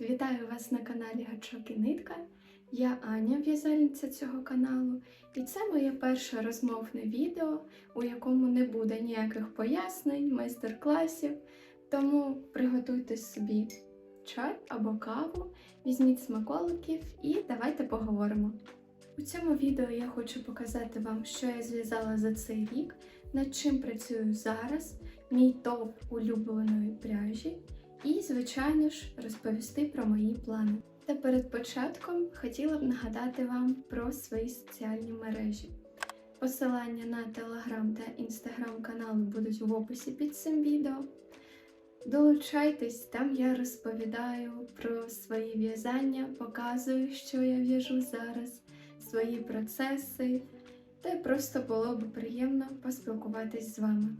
Вітаю вас на каналі Гачок і Нитка. Я Аня, в'язальниця цього каналу, і це моє перше розмовне відео, у якому не буде ніяких пояснень, майстер-класів. Тому приготуйте собі чай або каву, візьміть смаколиків і давайте поговоримо. У цьому відео я хочу показати вам, що я зв'язала за цей рік, над чим працюю зараз, мій топ улюбленої пряжі. І, звичайно ж, розповісти про мої плани. Та перед початком хотіла б нагадати вам про свої соціальні мережі. Посилання на телеграм та інстаграм канали будуть в описі під цим відео. Долучайтесь, там я розповідаю про свої в'язання, показую, що я в'яжу зараз, свої процеси, та просто було б приємно поспілкуватись з вами.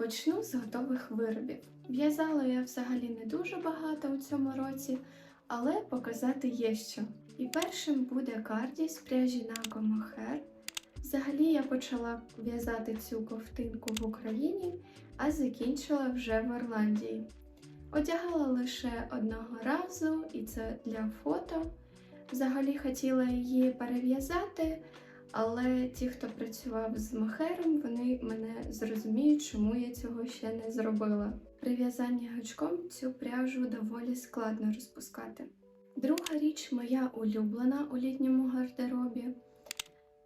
Почну з готових виробів. В'язала я взагалі не дуже багато у цьому році, але показати є що. І першим буде карді з пряжі Naco Mohair. Взагалі я почала в'язати цю ковтинку в Україні, а закінчила вже в Ірландії. Одягала лише одного разу, і це для фото. Взагалі хотіла її перев'язати, але ті, хто працював з махером, вони мене зрозуміють, чому я цього ще не зробила. При в'язанні гачком цю пряжу доволі складно розпускати. Друга річ моя улюблена у літньому гардеробі.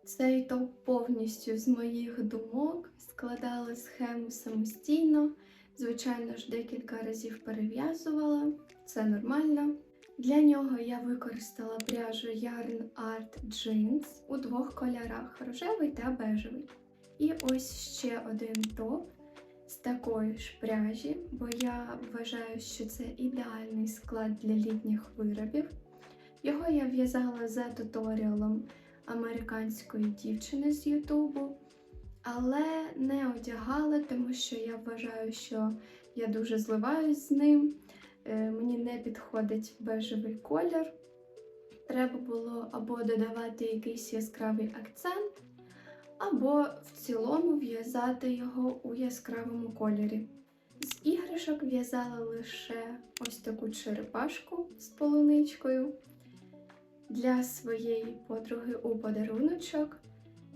Цей топ повністю з моїх думок складала схему самостійно. Звичайно ж, декілька разів перев'язувала, це нормально. Для нього я використала пряжу Yarn Art Jeans у двох кольорах рожевий та бежевий. І ось ще один топ з такої ж пряжі, бо я вважаю, що це ідеальний склад для літніх виробів. Його я в'язала за туторіалом американської дівчини з Ютубу, але не одягала, тому що я вважаю, що я дуже зливаюсь з ним. Е, мені не підходить бежевий колір. Треба було або додавати якийсь яскравий акцент, або в цілому в'язати його у яскравому кольорі. З іграшок в'язала лише ось таку черепашку з полуничкою для своєї подруги у подаруночок.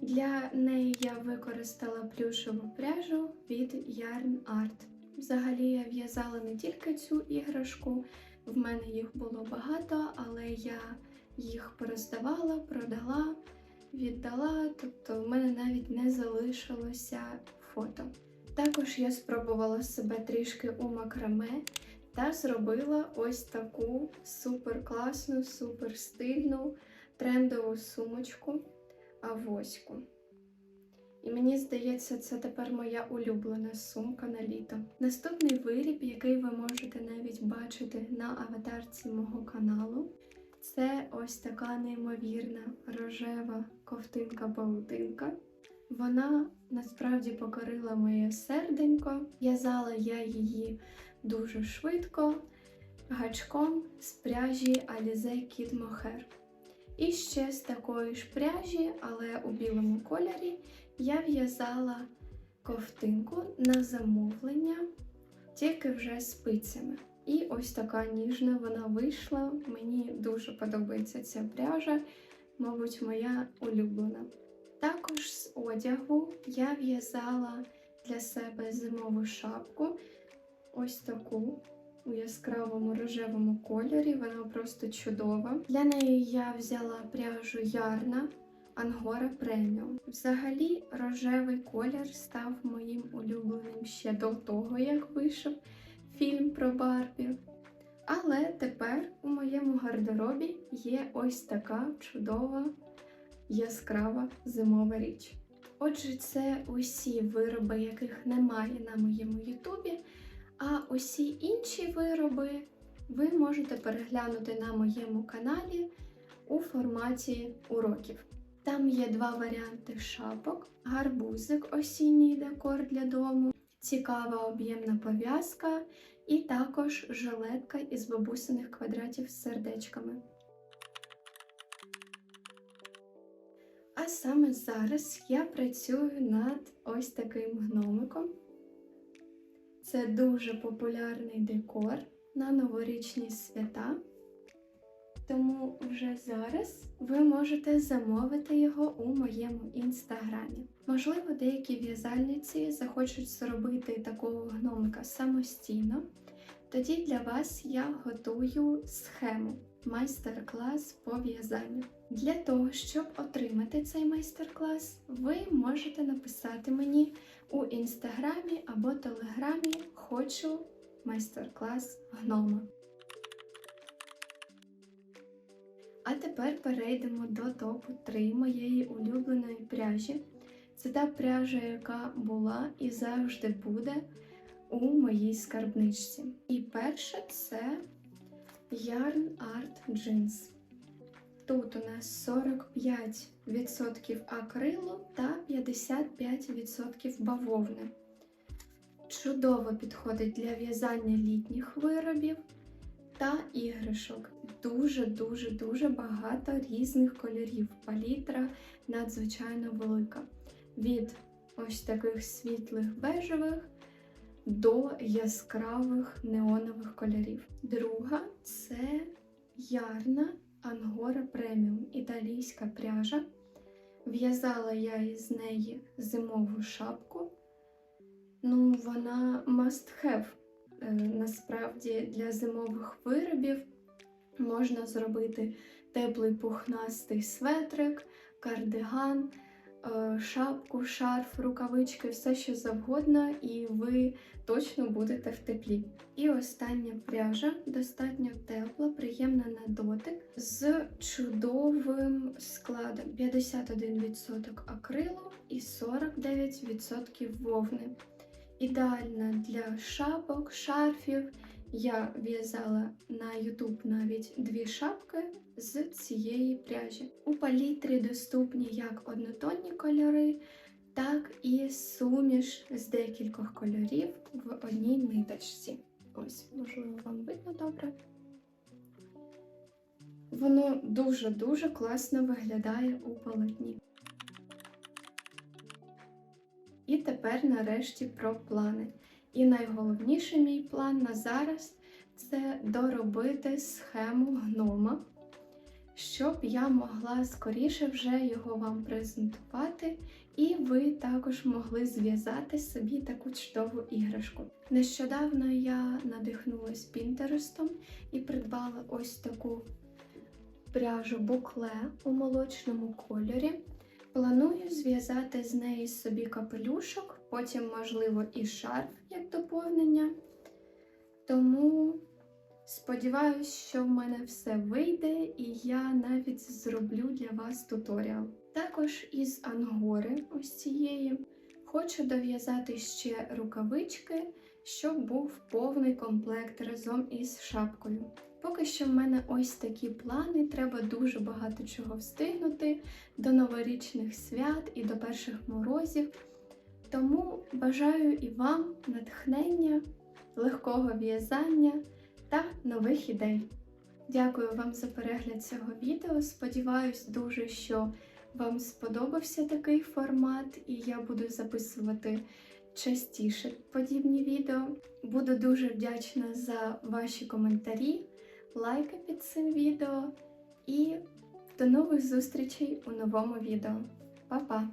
Для неї я використала плюшеву пряжу від Yarn Art. Взагалі я в'язала не тільки цю іграшку, в мене їх було багато, але я їх пороздавала, продала, віддала, тобто в мене навіть не залишилося фото. Також я спробувала себе трішки у макраме та зробила ось таку супер класну, супер стильну трендову сумочку авоську. І мені здається, це тепер моя улюблена сумка на літо. Наступний виріб, який ви можете навіть бачити на аватарці мого каналу, це ось така неймовірна рожева ковтинка-паутинка. Вона насправді покорила моє серденько. В'язала я її дуже швидко, гачком з пряжі Alize Kid Mohair. І ще з такої ж пряжі, але у білому кольорі, я в'язала ковтинку на замовлення, тільки вже спицями. І ось така ніжна вона вийшла. Мені дуже подобається ця пряжа, мабуть, моя улюблена. Також з одягу я в'язала для себе зимову шапку, ось таку у яскравому рожевому кольорі, вона просто чудова. Для неї я взяла пряжу Ярна Ангора Преміум. Взагалі, рожевий колір став моїм улюбленим ще до того, як вийшов фільм про Барбі. Але тепер у моєму гардеробі є ось така чудова яскрава зимова річ. Отже, це усі вироби, яких немає на моєму ютубі. А усі інші вироби ви можете переглянути на моєму каналі у форматі уроків. Там є два варіанти шапок, гарбузик, осінній декор для дому, цікава об'ємна пов'язка і також жилетка із бабусиних квадратів з сердечками. А саме зараз я працюю над ось таким гномиком. Це дуже популярний декор на новорічні свята. Тому вже зараз ви можете замовити його у моєму інстаграмі. Можливо, деякі в'язальниці захочуть зробити такого гномика самостійно. Тоді для вас я готую схему майстер-клас по в'язанню. Для того, щоб отримати цей майстер-клас, ви можете написати мені у інстаграмі або телеграмі Хочу майстер-клас гнома. А тепер перейдемо до топу 3 моєї улюбленої пряжі. Це та пряжа, яка була і завжди буде у моїй скарбничці. І перше це Yarn Art Jeans. Тут у нас 45% акрилу та 55% бавовни. Чудово підходить для в'язання літніх виробів та іграшок. Дуже-дуже дуже багато різних кольорів. Палітра надзвичайно велика. Від ось таких світлих бежевих до яскравих неонових кольорів. Друга це ярна Ангора преміум італійська пряжа. В'язала я із неї зимову шапку. Ну, вона must have. Е, Насправді для зимових виробів можна зробити теплий пухнастий светрик, кардиган, шапку, шарф, рукавички, все що завгодно, і ви точно будете в теплі. І остання пряжа достатньо тепла, приємна на дотик з чудовим складом 51% акрилу і 49% вовни. Ідеальна для шапок, шарфів. Я в'язала на YouTube навіть дві шапки з цієї пряжі. У палітрі доступні як однотонні кольори, так і суміш з декількох кольорів в одній ниточці. Ось, можливо, вам видно добре. Воно дуже-дуже класно виглядає у полотні. І тепер нарешті про плани. І найголовніший мій план на зараз це доробити схему гнома, щоб я могла скоріше вже його вам презентувати, і ви також могли зв'язати собі таку чудову іграшку. Нещодавно я надихнулась Пінтерестом і придбала ось таку пряжу букле у молочному кольорі. Планую зв'язати з неї собі капелюшок, потім, можливо, і шарф як доповнення. Тому сподіваюся, що в мене все вийде, і я навіть зроблю для вас туторіал. Також із ангори ось цієї хочу дов'язати ще рукавички, щоб був повний комплект разом із шапкою. Поки що в мене ось такі плани, треба дуже багато чого встигнути до новорічних свят і до перших морозів. Тому бажаю і вам натхнення, легкого в'язання та нових ідей. Дякую вам за перегляд цього відео. Сподіваюсь дуже, що вам сподобався такий формат, і я буду записувати частіше подібні відео. Буду дуже вдячна за ваші коментарі, лайки під цим відео і до нових зустрічей у новому відео. Па-па!